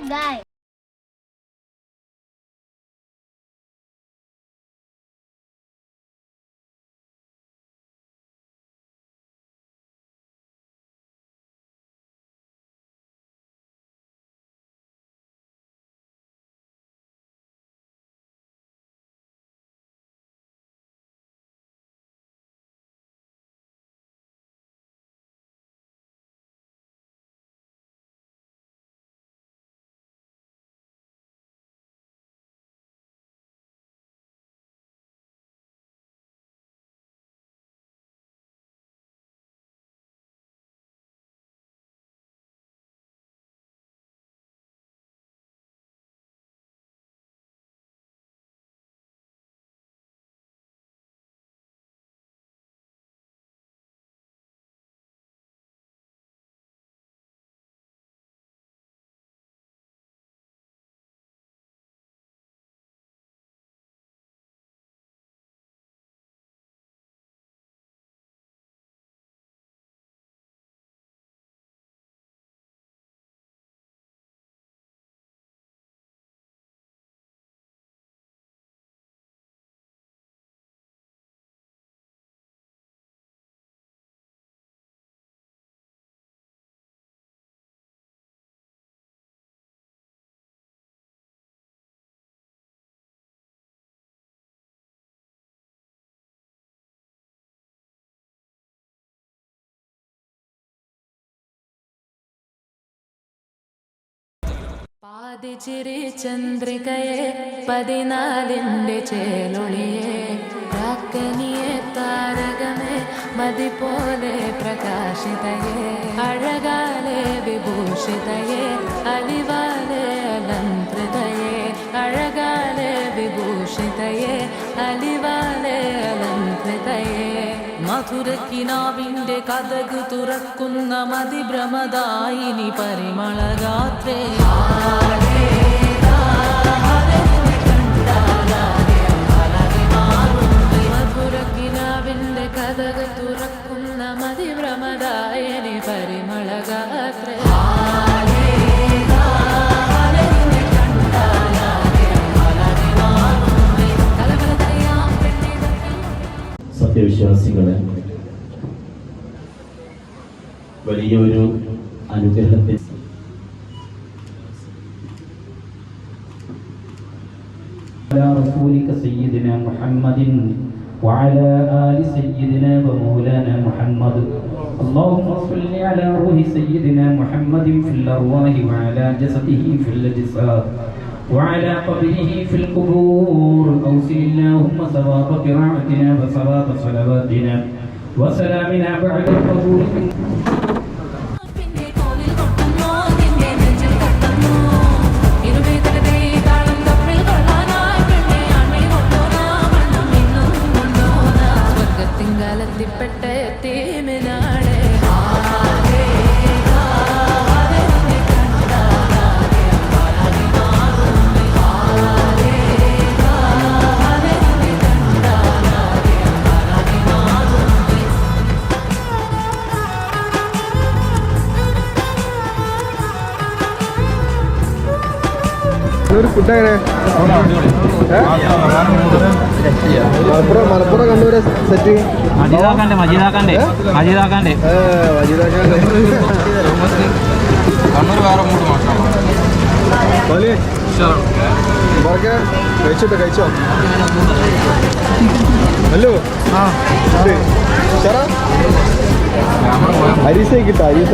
guy. പാതിച്ചിരി ചന്ദ്രികയെ പതിനാലിന്റെ ചേലൊളിയെ. കാക്കനിയെ താരകമേ മതി പോലെ പ്രകാശിതയെ. അഴകാലെ വിഭൂഷിതയെ മധുരക്കിനാവിന്റെ കഥക് തുറക്കുന്ന മതിഭ്രമദായിനി പരിമളഗാത്രേ. മധുരക്കിനാവിന്റെ കഥക് തുറക്കുന്ന മതിഭ്രമദായിനി പരിമളഗാത്രേ. കലകലതയാം പെണ്ണിടത്തിൽ സത്യവിശ്വാസികളെ വലിയൊരു അനുഗ്രഹത്തിൽ على رسولك سيدنا محمد وعلى آل سيدنا ومولانا محمد اللهم صل على روح سيدنا محمد في الأرواح وعلى جسده في الأجساد وعلى قبره في القبور أوصل اللهم ثواب قراءتنا وثواب صلواتنا وسلامنا بعد القبول ഒരു ഫുഡ് എങ്ങനെ മലപ്പുറം മലപ്പുറം കണ്ണൂര് സെറ്റ് മജീദാക്കാന്റെ മജീദാക്കാന്റെ മജീദാക്കാന്റെ. കണ്ണൂർ വേറെ മൂട് മാത്രം കഴിച്ചോട്ടെ കഴിച്ചോ. ഹലോ ആ. അരീസ കിട്ടാ അരീസ.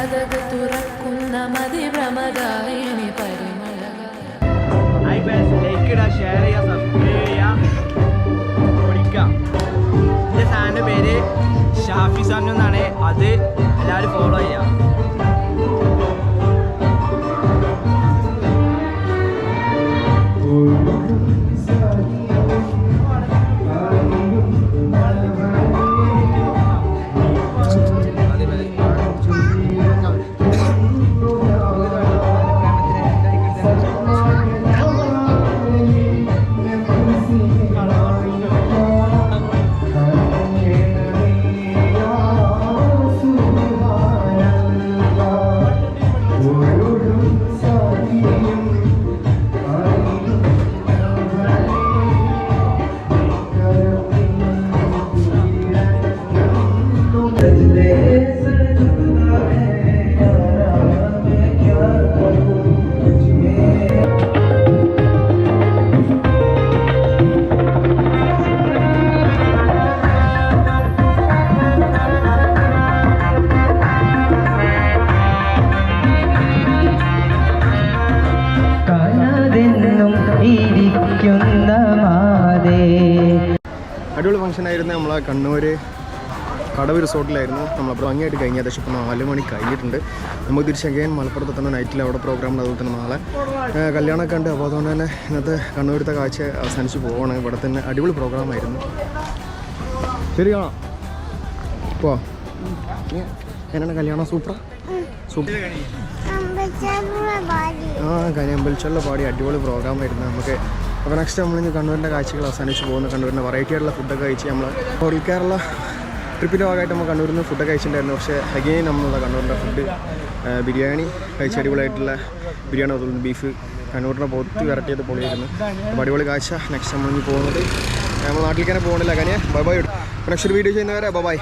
കഥക തുറക്കുന്ന മതിഭ്രമദായിനി പരിമള. ലൈക്ക് ഇടാ ഷെയർ ചെയ്യാ സബ്സ്ക്രൈബ് ചെയ്യാ. വിളിക്കാം. എന്റെ പേര് ഷാഫി എന്നാണ്. അത് എല്ലാവരും ഫോളോ ചെയ്യാം. അടിപൊളി ഫംഗ്ഷൻ ആയിരുന്നു. നമ്മളെ കണ്ണൂർ കടവ് റിസോർട്ടിലായിരുന്നു. നമ്മൾ ഭംഗിയായിട്ട് കഴിഞ്ഞ ഏകദേശം ഇപ്പോൾ നാല് മണി കഴിഞ്ഞിട്ടുണ്ട്. നമുക്ക് തിരിച്ച് അഗൈൻ മലപ്പുറത്ത് തന്നെ നൈറ്റിൽ അവിടെ പ്രോഗ്രാം അതുപോലെ തന്നെ നാളെ. കല്യാണമൊക്കെ ഉണ്ട്. അപ്പോൾ അതുകൊണ്ട് തന്നെ ഇന്നത്തെ കണ്ണൂരത്തെ കാഴ്ച അവസാനിച്ച് പോവാണ്. ഇവിടെ തന്നെ അടിപൊളി പ്രോഗ്രാം ആയിരുന്നു. ശരി കാണാം. പോ എങ്ങനെയാണ് കല്യാണം? സൂപ്പർ. സൂപ്പർ ആ കനിയമ്പലിച്ചുള്ള പാടി. അടിപൊളി പ്രോഗ്രാം ആയിരുന്നു. നമുക്ക് അപ്പോൾ നെക്സ്റ്റ് നമ്മളിന്ന് കണ്ണൂരിന്റെ കാഴ്ചകൾ അവസാനിച്ച് പോകുന്ന. കണ്ണൂരിന്റെ വെറൈറ്റി ആയിട്ടുള്ള ഫുഡൊക്കെ കഴിച്ച് നമ്മൾ ഓൾ കേരള ട്രിപ്പിന്റെ ഭാഗമായിട്ട് നമ്മൾ കണ്ണൂരിൽ നിന്ന് ഫുഡൊക്കെ കഴിച്ചിട്ടുണ്ടായിരുന്നു. പക്ഷേ അഗെയിൻ നമ്മളുള്ള കണ്ണൂരിന്റെ ഫുഡ് ബിരിയാണി കഴിച്ച് അടിപൊളിയായിട്ടുള്ള ബിരിയാണി അതുകൊണ്ട് ബീഫ് കണ്ണൂരിന്റെ പോത്ത് വെറൈറ്റി ചെയ്ത് പൊളിയായിരുന്നു. അപ്പോൾ അടിപൊളി കാഴ്ച. നെക്സ്റ്റ് നമ്മളിന്ന് പോകുന്നത്. നമ്മൾ നാട്ടിലേക്ക് തന്നെ പോകുന്നില്ല കാര്യം ബൈ ബൈ നെക്സ്റ്റ് വീഡിയോ ചെയ്യുന്നവരെ ബൈ